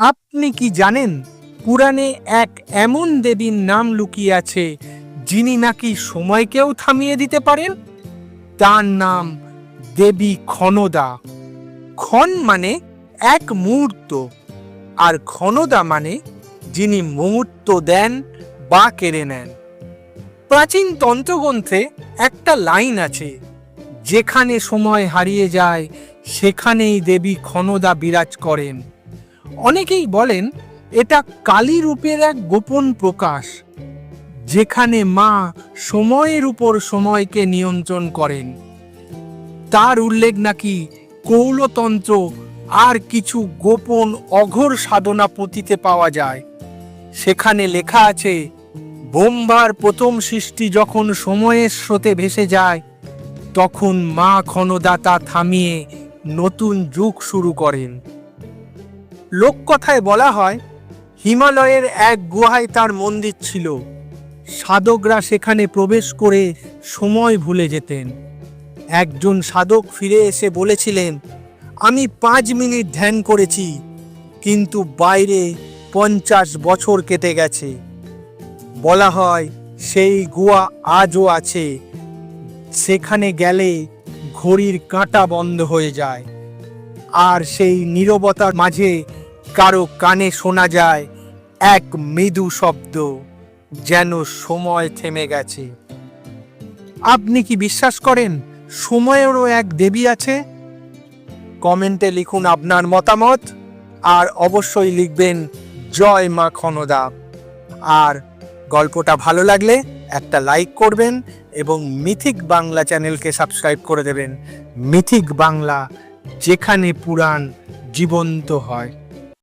আপনি কি জানেন পুরাণে এক এমন দেবীর নাম লুকিয়ে আছে যিনি নাকি সময়কেও থামিয়ে দিতে পারেন? তার নাম দেবী ক্ষণদা। ক্ষণ মানে এক মুহূর্ত আর ক্ষণদা মানে যিনি মুহূর্ত দেন বা কেড়ে নেন। প্রাচীন তন্ত্রগ্রন্থে একটা লাইন আছে, যেখানে সময় হারিয়ে যায়, সেখানেই দেবী ক্ষণদা বিরাজ করেন। অনেকেই বলেন, এটা কালী রূপের এক গোপন প্রকাশ, যেখানে মা সময়ের উপর সময়কে নিয়ন্ত্রণ করেন। তার উল্লেখ নাকি কৌলতন্ত্র আর কিছু গোপন অঘোর সাধনা পুঁথিতে পাওয়া যায়। সেখানে লেখা আছে, বোম্বার প্রথম সৃষ্টি যখন সময়ের স্রোতে ভেসে যায়, তখন মা ক্ষণদাতা থামিয়ে নতুন যুগ শুরু করেন। লোককথায় বলা হয়, হিমালয়ের এক গুহায় তার মন্দির ছিল। সাধকরা সেখানে প্রবেশ করে সময় ভুলে যেতেন। একজন সাধক ফিরে এসে বলেছিলেন, আমি পাঁচ মিনিট ধ্যান করেছি, কিন্তু বাইরে পঞ্চাশ বছর কেটে গেছে। বলা হয়, সেই গুহা আজও আছে। সেখানে গেলে ঘড়ির কাঁটা বন্ধ হয়ে যায়। আর সেই নীরবতার মাঝে কারও কানে শোনা যায় এক মৃদু শব্দ যেন সময় থেমে গেছে। আপনি কি বিশ্বাস করেন সময়েরও এক দেবী আছে? কমেন্টে লিখুন আপনার মতামত আর অবশ্যই লিখবেন জয় মা ক্ষণদা। আর গল্পটা ভালো লাগলে একটা লাইক করবেন এবং মিথিক বাংলা চ্যানেলকে সাবস্ক্রাইব করে দেবেন। মিথিক বাংলা, যেখানে পুরাণ জীবন্ত হয়।